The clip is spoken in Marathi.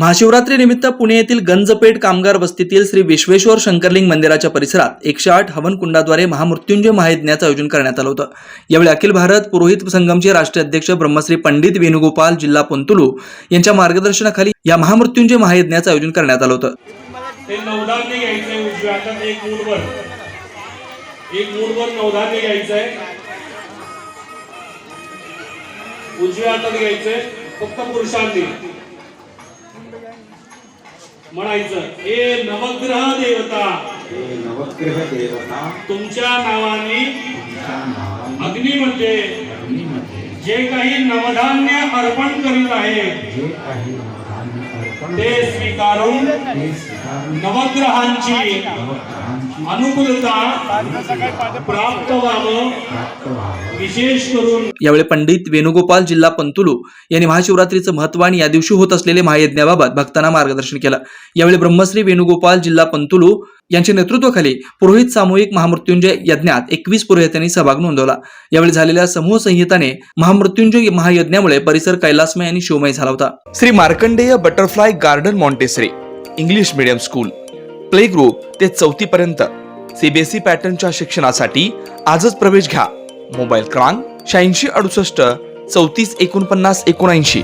महाशिवरात्री निमित्त पुणे येथील गंजपेठ कामगार वस्तीतील श्री विश्वेश्वर शंकरलिंग मंदिराच्या परिसरात एकशे आठ हवनकुंडाद्वारे महामृत्युंजय महायज्ञाचं आयोजन करण्यात आलं होतं. यावेळी अखिल भारत पुरोहित संगमचे राष्ट्रीय अध्यक्ष ब्रह्मश्री पंडित वेणुगोपाल जिल्हा पोंतुलू यांच्या मार्गदर्शनाखाली या महामृत्युंजय महायज्ञाचं आयोजन करण्यात आलं होतं. उजव्या हातात घ्यायचंय. फक्त पुरुषांनी. म्हणायचं हे नवग्रह देवता हे नवग्रह देवता तुमच्या नावाने तुमच्या नावाने अग्नीमध्ये अग्नीमध्ये जे काही नवधान्य अर्पण करीत आहे जे काही ते स्वीकारून नवग्रहांची अनुकूलता प्राप्त व्हावं. प्राप्त व्हावं विशेष करून यावेळी पंडित वेणुगोपाल जिल्हा पंतुलू यांनी महाशिवरात्रीचं महत्त्व आणि या दिवशी होत असलेले महायज्ञाबाबत भक्तांना मार्गदर्शन केलं. यावेळी ब्रह्मश्री वेणुगोपाल जिल्हा पंतुलू यांच्या नेतृत्वाखाली पुरोहित सामूहिक महामृत्युंजय यज्ञात एकवीस पुरोहितांनी सहभाग नोंदवला. यावेळी झालेल्या समूह संहिताने महामृत्युंजय महायज्ञामुळे परिसर कैलासमय आणि शिवमय झाला होता. Shri Markandey butterfly garden Montessori English medium school play group ते चौथी पर्यंत सीबीएसई पॅटर्नच्या शिक्षणासाठी आजच प्रवेश घ्या. मोबाईल क्रमांक शहाऐंशी अडुसष्ट चौतीस एकोणपन्नास एकोणऐंशी.